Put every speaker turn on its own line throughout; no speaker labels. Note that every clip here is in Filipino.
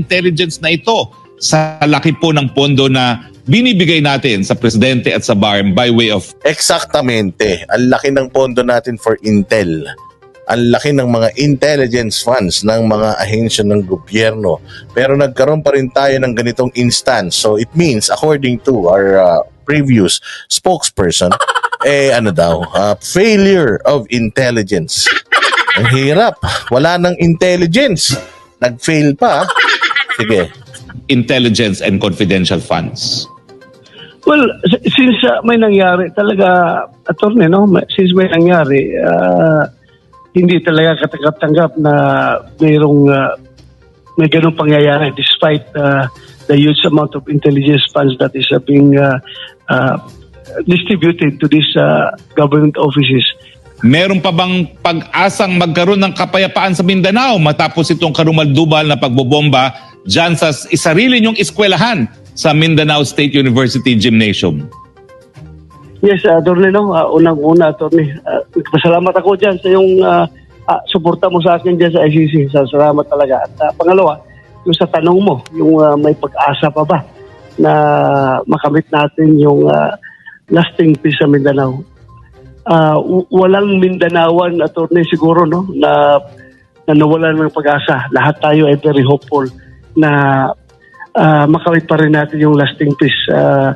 intelligence na ito sa laki po ng pondo na binibigay natin sa presidente at sa BARM by way of
Eksaktamente. Ang laki ng pondo natin for Intel. Ang laki ng mga intelligence funds ng mga ahensya ng gobyerno. Pero nagkaroon pa rin tayo ng ganitong instance. So it means, according to our uh, previous spokesperson, eh ano daw, uh, failure of intelligence. Ang hirap. Wala nang intelligence. Nag-fail pa. Sige.
intelligence and confidential funds.
Well, since uh, may nangyari talaga, attorney, no? Since may nangyari, uh, hindi talaga katanggap-tanggap na mayroong uh, may ganung pangyayari despite uh, the huge amount of intelligence funds that is uh, being uh, uh, distributed to these uh, government offices.
Meron pa bang pag-asang magkaroon ng kapayapaan sa Mindanao matapos itong karumal-dumal na pagbobomba dyan sa isarili niyong eskwelahan sa Mindanao State University Gymnasium?
Yes, uh? Uh, unang-una, attorney. Uh, pasalamat ako dyan sa yung uh, uh, suporta mo sa akin dyan sa ICC. Sa salamat talaga. At uh, pangalawa, yung sa tanong mo, yung uh, may pag-asa pa ba na makamit natin yung uh, lasting peace sa Mindanao. Uh, walang Mindanawan, attorney, siguro, no? Na, na nawalan ng pag-asa. Lahat tayo ay very hopeful na uh, makamit pa rin natin yung lasting peace. Uh,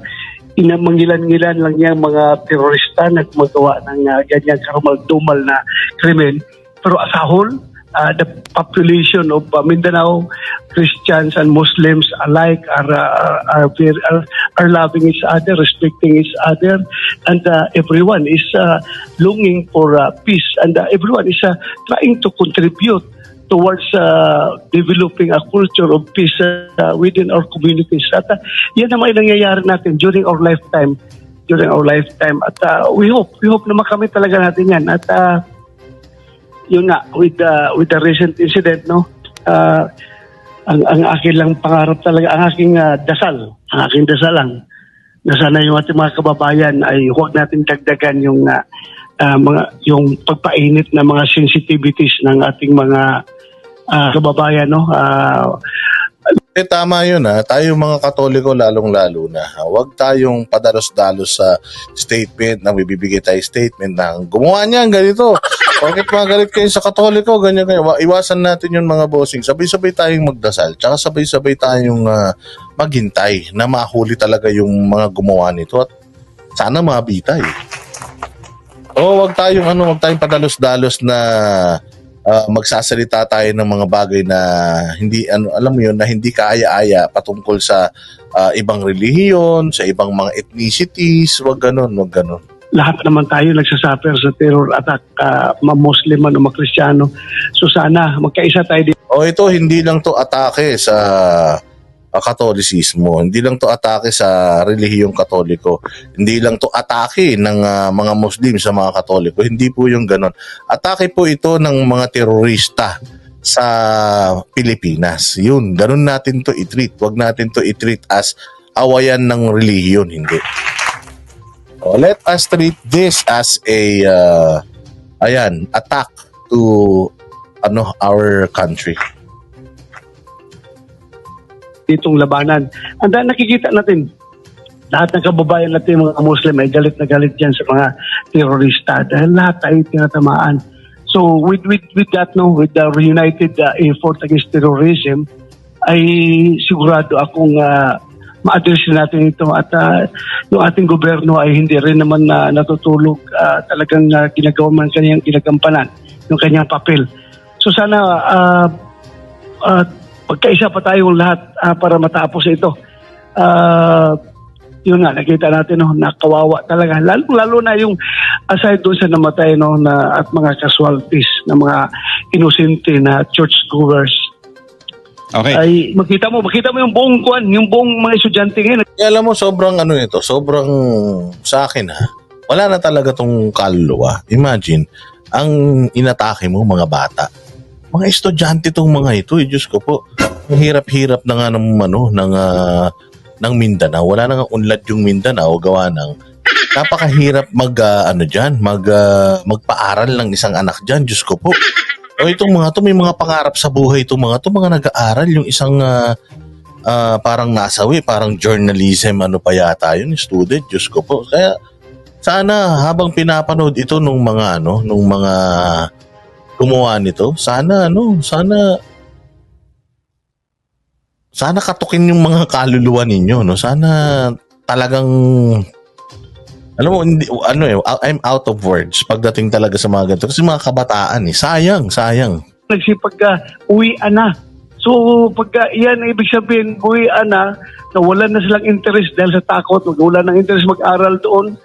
inamangilan-ngilan lang yung mga terorista na gumagawa ng uh, ganyan karumal-dumal na krimen. Pero as a whole, uh, the population of uh, Mindanao, Christians and Muslims alike are, uh, are, are, are loving each other, respecting each other, and uh, everyone is uh, longing for uh, peace, and uh, everyone is uh, trying to contribute towards uh, developing a culture of peace uh, within our communities. At uh, yan naman yung nangyayari natin during our lifetime. During our lifetime. At uh, we hope, we hope na makamit talaga natin yan. At uh, yun nga, with the, with the recent incident, no, uh, ang, ang akin lang pangarap talaga, ang aking uh, dasal, ang aking dasal lang, na sana yung ating mga kababayan ay huwag natin dagdagan yung uh, uh, mga yung pagpainit na mga sensitivities ng ating mga uh, kababayan no uh,
Eh, tama yun ha. Tayo mga katoliko lalong-lalo na. ha. Huwag tayong padalos-dalos sa statement na bibigay tayo statement na gumawa niyan ganito. Bakit magalit kayo sa katoliko? Ganyan kayo. Wa- Iwasan natin yun mga bossing. Sabay-sabay tayong magdasal. Tsaka sabay-sabay tayong ah, maghintay na mahuli talaga yung mga gumawa nito. At sana mabitay. Oo, wag tayong ano, wag tayong padalos-dalos na ah, magsasalita tayo ng mga bagay na hindi ano alam mo yun na hindi kaaya-aya patungkol sa ah, ibang relihiyon, sa ibang mga ethnicities, wag ganun, wag ganun.
Lahat naman tayo nagsasuffer sa terror attack uh, ma-Muslim man o ma-Kristiyano so sana magkaisa tayo dito
O ito hindi lang to atake sa ah, Katolisismo, hindi lang to atake sa relihiyong Katoliko, hindi lang to atake ng ah, mga Muslim sa mga Katoliko, hindi po yung ganon. Atake po ito ng mga terorista sa Pilipinas. Yun, ganun natin to i-treat. Huwag natin to i-treat as awayan ng relihiyon, hindi. O, let us treat this as a uh, ayan, attack to ano our country.
ditong labanan then nakikita natin lahat ng kababayan natin mga Muslim ay galit na galit yan sa mga terorista dahil lahat tayo tinatamaan so with with with that no with the reunited uh, effort against terrorism ay sigurado akong uh, ma-address natin ito at uh, yung ating gobyerno ay hindi rin naman na natutulog uh, talagang uh, ginagawa man kanyang ginagampanan yung kanyang papel so sana uh, uh, pagkaisa pa tayong lahat ah, para matapos ito. Ah, yun nga, nakita natin no, nakawawa talaga. Lalo, lalo na yung aside doon sa namatay no, na, at mga casualties na mga inosente na churchgoers.
Okay.
Ay, makita mo, makita mo yung buong kuan, yung buong mga estudyante ngayon.
Eh, alam mo, sobrang ano nito, sobrang sa akin ha, wala na talaga tong kaluluwa. Imagine, ang inatake mo mga bata. Mga estudyante tong mga ito, eh, Diyos ko po. Ang hirap-hirap na nga ng, ano, ng, ah, ng Mindanao. Wala na nga unlad yung Mindanao, gawa ng napakahirap mag, ah, ano dyan, mag, ah, magpaaral ng isang anak dyan, Diyos ko po. O itong mga to, may mga pangarap sa buhay itong mga to, mga nag-aaral, yung isang ah, ah, parang nasawi, parang journalism, ano pa yata yun, student, Diyos ko po. Kaya sana habang pinapanood ito nung mga ano, nung mga gumawa nito, sana ano, sana sana katukin yung mga kaluluwa ninyo, no? Sana talagang alam mo, hindi, ano eh, I'm out of words pagdating talaga sa mga ganito. Kasi mga kabataan eh, sayang, sayang.
nagsipag uh, uwian na. So pagka iyan ibig sabihin uwian na, nawalan na silang interest dahil sa takot, wala ng interest mag-aral doon,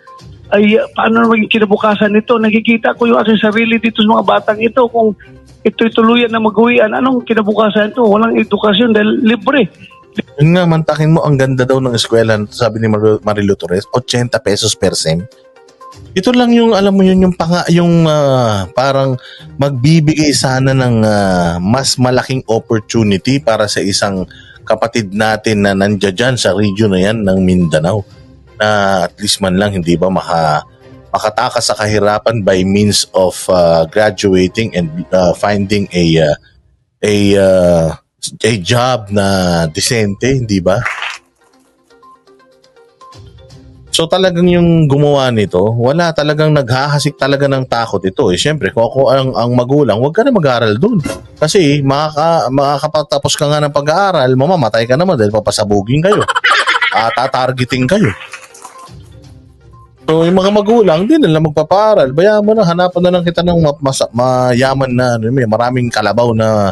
ay paano maging kinabukasan nito? Nakikita ko yung aking sarili dito sa mga batang ito kung ito'y tuluyan na mag-uwian. Anong kinabukasan ito? Walang edukasyon dahil libre.
Yun nga, mantakin mo, ang ganda daw ng eskwela, sabi ni Mar- Marilo Torres, 80 pesos per sem. Ito lang yung, alam mo yun, yung, panga, yung ah, parang magbibigay sana ng ah, mas malaking opportunity para sa isang kapatid natin na nandiyan dyan sa region na yan ng Mindanao na at least man lang hindi ba maka makatakas sa kahirapan by means of ah, graduating and ah, finding a ah, a ah, a job na disente, hindi ba? So talagang yung gumawa nito, wala talagang naghahasik talaga ng takot ito. Eh, Siyempre, kung ako ang, ang magulang, huwag ka na mag-aaral dun. Kasi makaka, makakapagtapos ka nga ng pag-aaral, mamamatay ka naman dahil papasabugin kayo. At tatargeting kayo. So yung mga magulang, hindi nila magpaparal. Bayaan mo na, hanapan na lang kita ng ma- mas- mayaman na, ano, may maraming kalabaw na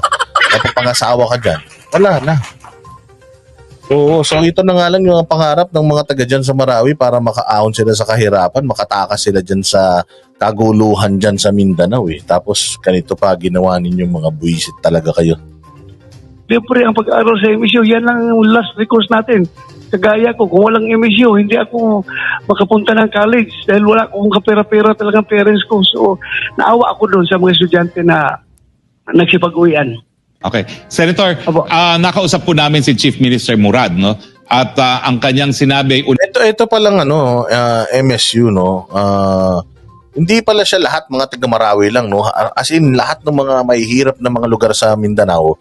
mapapangasawa ka dyan. Wala na. Oo, so ito na nga lang yung pangarap ng mga taga dyan sa Marawi para makaahon sila sa kahirapan, makatakas sila dyan sa kaguluhan dyan sa Mindanao eh. Tapos ganito pa ginawa ninyong mga buwisit talaga kayo.
Libre ang pag-aaral sa MSU. Yan lang ang last recourse natin. Kagaya ko, kung walang MSU, hindi ako makapunta ng college dahil wala akong kapera-pera talagang parents ko. So, naawa ako doon sa mga estudyante na nagsipag-uwian.
Okay. Senator,
Apo.
ah, nakausap po namin si Chief Minister Murad, no? At ah, ang kanyang sinabi, un-
Ito ito pa lang ano, ah, MSU no. ah, hindi pala siya lahat mga taga Marawi lang no. As in lahat ng mga mahihirap na mga lugar sa Mindanao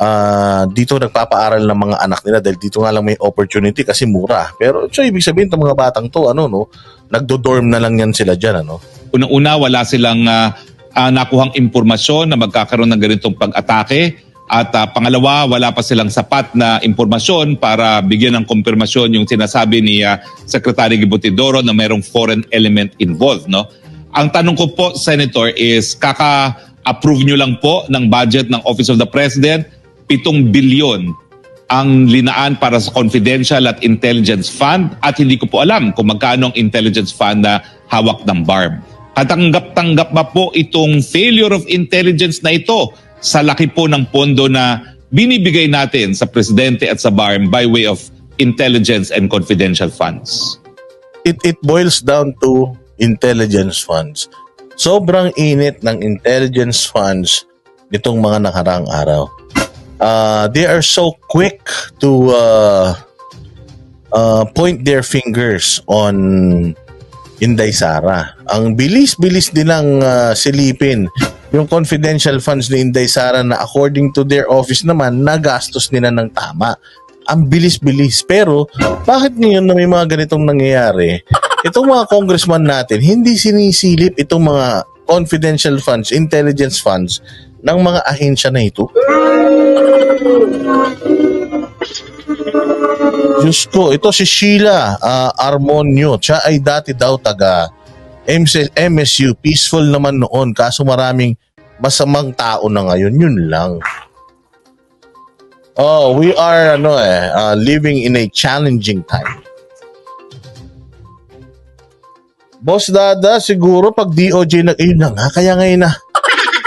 ah, dito nagpapaaral ng mga anak nila dahil dito nga lang may opportunity kasi mura. Pero so ibig sabihin ng mga batang to ano no, nagdo-dorm na lang yan sila diyan ano.
unang-una wala silang ah, ah, nakuhang impormasyon na magkakaroon ng ganitong pag-atake. At ah, pangalawa, wala pa silang sapat na impormasyon para bigyan ng kumpirmasyon yung sinasabi ni ah, Secretary Gibutidoro na mayroong foreign element involved. No? Ang tanong ko po, Senator, is kaka-approve nyo lang po ng budget ng Office of the President, 7 bilyon ang linaan para sa confidential at intelligence fund at hindi ko po alam kung magkano ang intelligence fund na hawak ng BARB. Katanggap-tanggap ba po itong failure of intelligence na ito sa laki po ng pondo na binibigay natin sa presidente at sa BARM by way of intelligence and confidential funds?
It it boils down to intelligence funds. Sobrang init ng intelligence funds nitong mga nakarang araw. Uh, they are so quick to uh, uh, point their fingers on Inday Sara. Ang bilis-bilis nilang uh, silipin yung confidential funds ni Inday Sara na according to their office naman, nagastos nila ng tama. Ang bilis-bilis. Pero, bakit ngayon na may mga ganitong nangyayari, itong mga congressman natin, hindi sinisilip itong mga confidential funds, intelligence funds ng mga ahensya na ito? Diyos ko, ito si Sheila ah, Armonio. Siya ay dati daw taga MSU. Peaceful naman noon. Kaso maraming masamang tao na ngayon. Yun lang. Oh, we are ano eh, ah, living in a challenging time. Boss Dada, siguro pag DOJ na, ayun na nga, kaya ngayon na,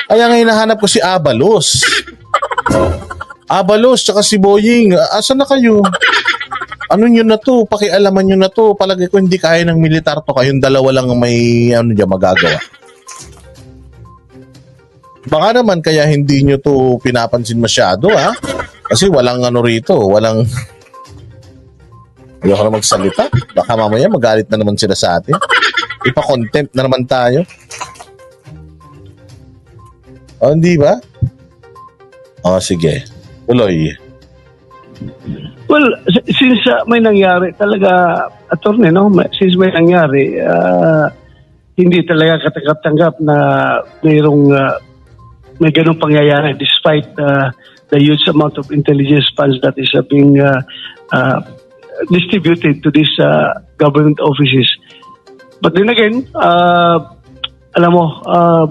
kaya ngayon nahanap ko si Abalos. Abalos, tsaka si Boying, asan na kayo? Ano nyo na to, pakialaman nyo na to, palagi ko hindi kaya ng militar to, kayong dalawa lang ang may ano dyan magagawa. Baka naman kaya hindi nyo to pinapansin masyado, ha? Kasi walang ano rito, walang... Ayoko na magsalita. Baka mamaya magalit na naman sila sa atin. Ipa-contempt na naman tayo. O, hindi ba? O, sige. Tuloy.
Well, since uh, may nangyari talaga, attorney, no? Since may nangyari, uh, hindi talaga katanggap-tanggap na mayroong uh, may ganong pangyayari despite uh, the huge amount of intelligence funds that is uh, being uh, uh, distributed to these uh, government offices. But then again, uh, alam mo, uh,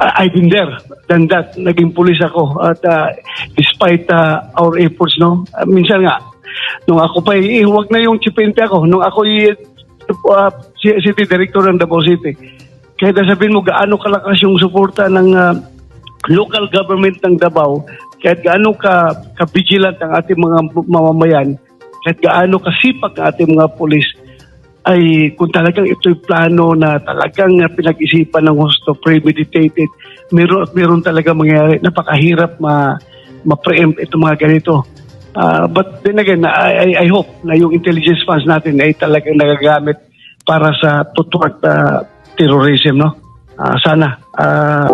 I've been there than that. Naging pulis ako. At uh, despite uh, our efforts, no, uh, minsan nga, nung ako pa, eh, na yung chipente ako. Nung ako uh, city director ng Davao City, kahit sabihin mo gaano kalakas yung suporta ng uh, local government ng Davao, kahit gaano ka, ka-vigilant ang ating mga mamamayan, kahit gaano kasipag ang ating mga pulis, ay kung talagang ito'y plano na talagang uh, pinag-isipan ng gusto, premeditated, meron at meron talaga mangyayari. Napakahirap ma, ma-preempt itong mga ganito. Ah, but then again, I, I, hope na yung intelligence funds natin ay talagang nagagamit para sa to thwart uh, terrorism, no? Ah, sana. Ah,